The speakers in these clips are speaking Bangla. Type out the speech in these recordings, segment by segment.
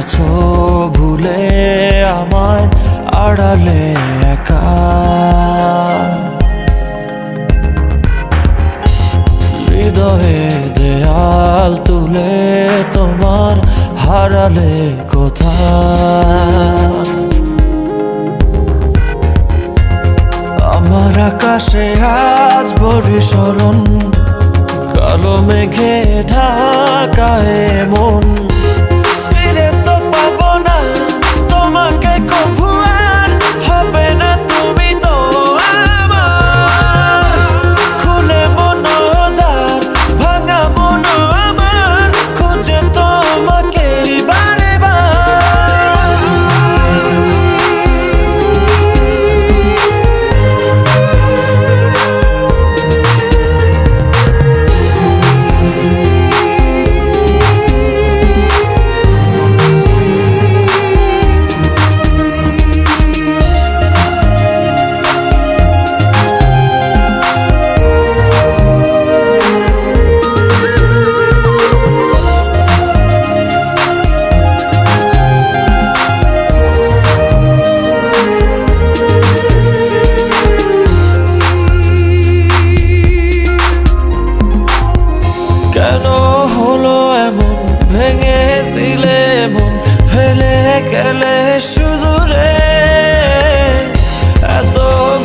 করেছ ভুলে আমায় আড়ালে একা? হৃদয়ে দেয়াল তুলে তোমার হারালে কোথা আমার আকাশে আজ বরিশরণ স্মরণ, কালো মেঘে ঢাকায় মন। দিলে মন ফেলে গেলে শুধু রে এত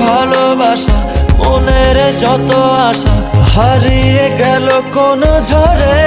ভালোবাসা, মনের যত আশা, হারিয়ে গেল কোন ঝড়ে।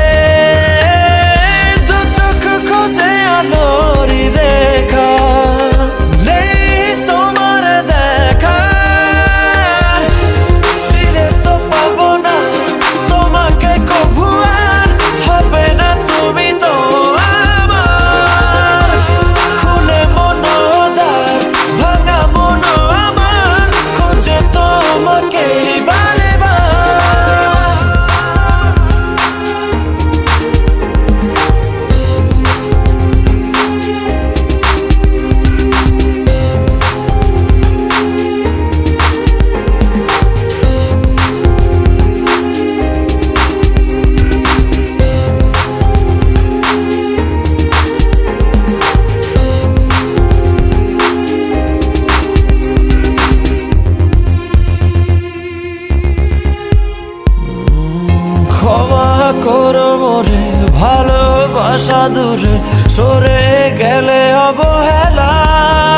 ভালোবাসা দূরে সরে গেলে অবহেলায়।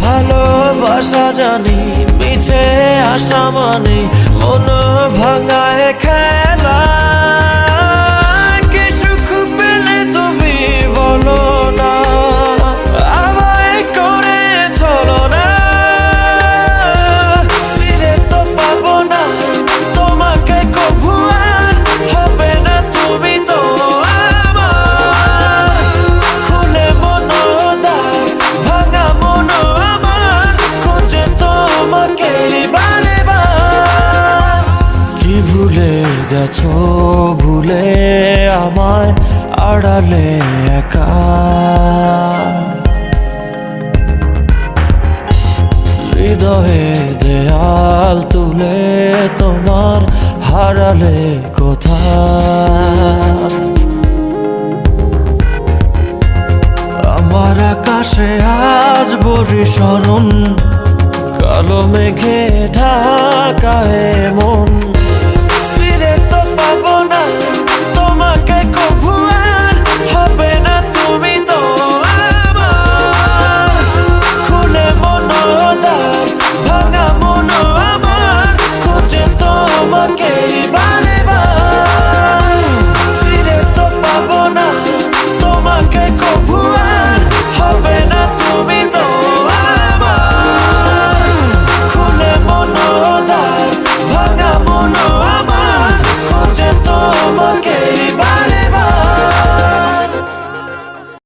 ভালোবাসা জানি মিছে আশা মানে মন ভাঙায় গেছো ভুলে আমায় আড়ালে হৃদয়ে দেয়াল তুলে তোমার হারালে কোথায়? আমার আকাশে আজ বরিশরণ কালো মেঘে ঢাকায় মন।